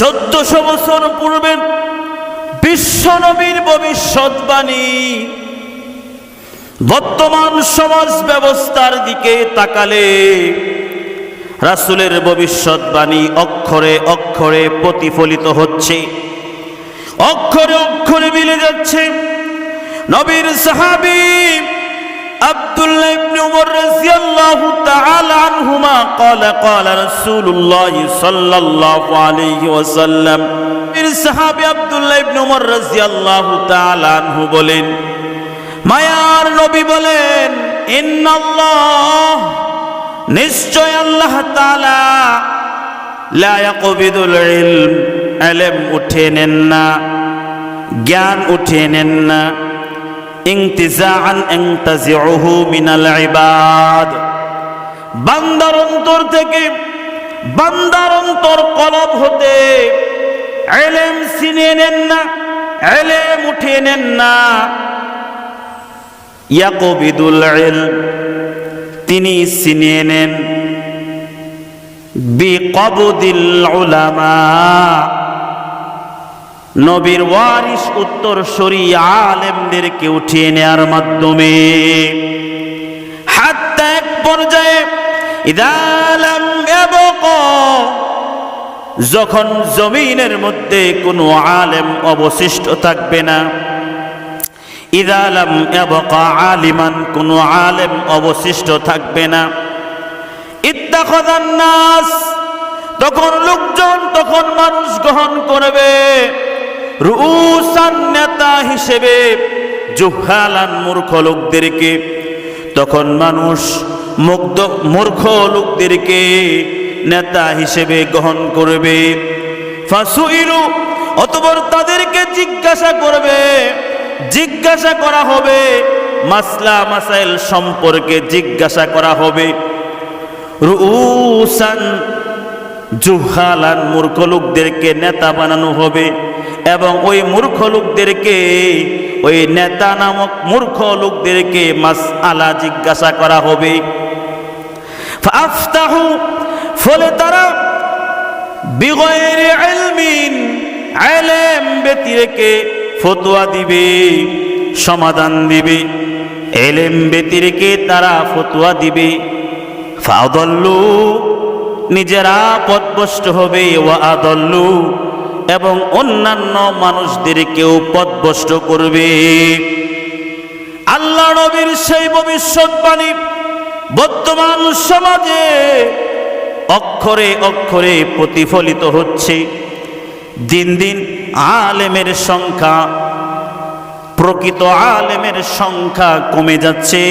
চোদ্দশো বছর পূর্বে বিশ্ব নবীর ভবিষ্যৎবাণী বর্তমান সমাজ ব্যবস্থার দিকে তাকালে রাসুলের ভবিষ্যৎবাণী অক্ষরে অক্ষরে প্রতিফলিত হচ্ছে, অক্ষরে অক্ষরে মিলে যাচ্ছে। নবীর সাহাবী আব্দুল্লাহ ইবনে উমর রাদিয়াল্লাহু তাআলা আনহুমা قال قال رسول الله صلى الله عليه وسلم নবীর সাহাবী আব্দুল্লাহ ইবনে উমর রাদিয়াল্লাহু তাআলা আনহু বলেন মায়ার নবী বলেন ইন্নাল্লাহ নিশ্চয় আল্লাহ তাআলা লা ইয়াকবিদুল ইলম ইলম উঠে নেন না জ্ঞান উঠে নেন না ইংতিজাআন ইংতাজিউহু মিনাল ইবাদ। বান্দার অন্তর থেকে বান্দার অন্তর কলব হতে ইলম ছিনিয়ে নেন না ইলম উঠিয়ে নেন না। ইয়াকবিদুল ইলম, তিনি ছিনিয়ে নেন। বিকবদিল উলামা। নবীর ওয়ারিস উত্তর সরি আলেমদেরকে উঠিয়ে নেয়ার মাধ্যমে হাত্তা এক পর্যায়ে যখন জমিনের মধ্যে কোনো আলেম অবশিষ্ট থাকবে না ইদালাম ইয়াবকা আলিমান কোনো আলেম অবশিষ্ট থাকবে না ইত্তাখাযান নাস তখন লোকজন, তখন মানুষ গ্রহণ করবে। রুউসান নেতা হিসেবে জুহালান মূর্খ লোকদেরকে, তখন মানুষ মুগ্ধ মূর্খ লোকদেরকে নেতা হিসেবে গ্রহণ করবে। ফাসুইলু, অতপর তাদেরকে জিজ্ঞাসা করবে, জিজ্ঞাসা করা হবে, মাসলা মাসাইল সম্পর্কে জিজ্ঞাসা করা হবে। রুসান জুহালান মূর্খ লোকদেরকে নেতা বানানো হবে। এবং ওই মূর্খ লোকদেরকে, ওই নেতা নামক মূর্খ লোকদেরকে মাস আলা জিজ্ঞাসা করা হবে। ফাফতাহু ফলে তারা বিগয়ের ইলমিন, ইলম ব্যতিরেকে ফতোয়া দিবে, সমাধান দিবে। এলেম ব্যতিরেকে তারা ফতোয়া দিবে। ফাদল্লু নিজেরা পদভষ্ট হবে ও আদল্লু। এবং অন্যান্য মানুষদেরকেও পদভষ্ট করবে। আল্লাহ নবীর সেই ভবিষ্যৎবাণী বর্তমান সমাজে অক্ষরে অক্ষরে প্রতিফলিত হচ্ছে। দিন দিন আলেমের সংখ্যা, প্রকৃত আলেমের সংখ্যা কমে যাচ্ছে।